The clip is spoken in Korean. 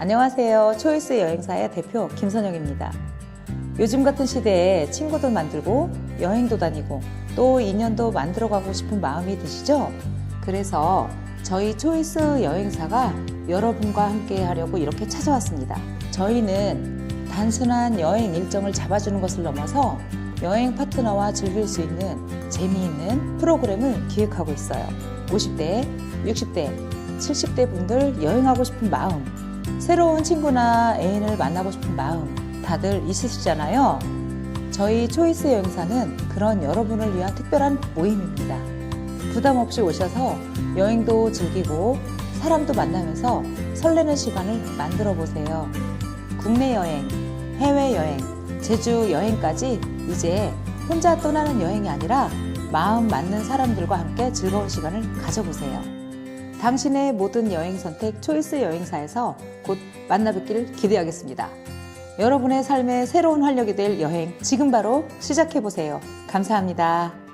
안녕하세요. 초이스 여행사의 대표 김선영입니다. 요즘 같은 시대에 친구들 만들고 여행도 다니고 또 인연도 만들어가고 싶은 마음이 드시죠? 그래서 저희 초이스 여행사가 여러분과 함께 하려고 이렇게 찾아왔습니다. 저희는 단순한 여행 일정을 잡아주는 것을 넘어서 여행 파트너와 즐길 수 있는 재미있는 프로그램을 기획하고 있어요. 50대, 60대, 70대 분들 여행하고 싶은 마음, 새로운 친구나 애인을 만나고 싶은 마음 다들 있으시잖아요. 저희 초이스 여행사는 그런 여러분을 위한 특별한 모임입니다. 부담 없이 오셔서 여행도 즐기고 사람도 만나면서 설레는 시간을 만들어 보세요. 국내 여행, 해외 여행, 제주 여행까지 이제 혼자 떠나는 여행이 아니라 마음 맞는 사람들과 함께 즐거운 시간을 가져보세요. 당신의 모든 여행 선택 초이스 여행사에서 곧 만나 뵙기를 기대하겠습니다. 여러분의 삶의 새로운 활력이 될 여행 지금 바로 시작해 보세요. 감사합니다.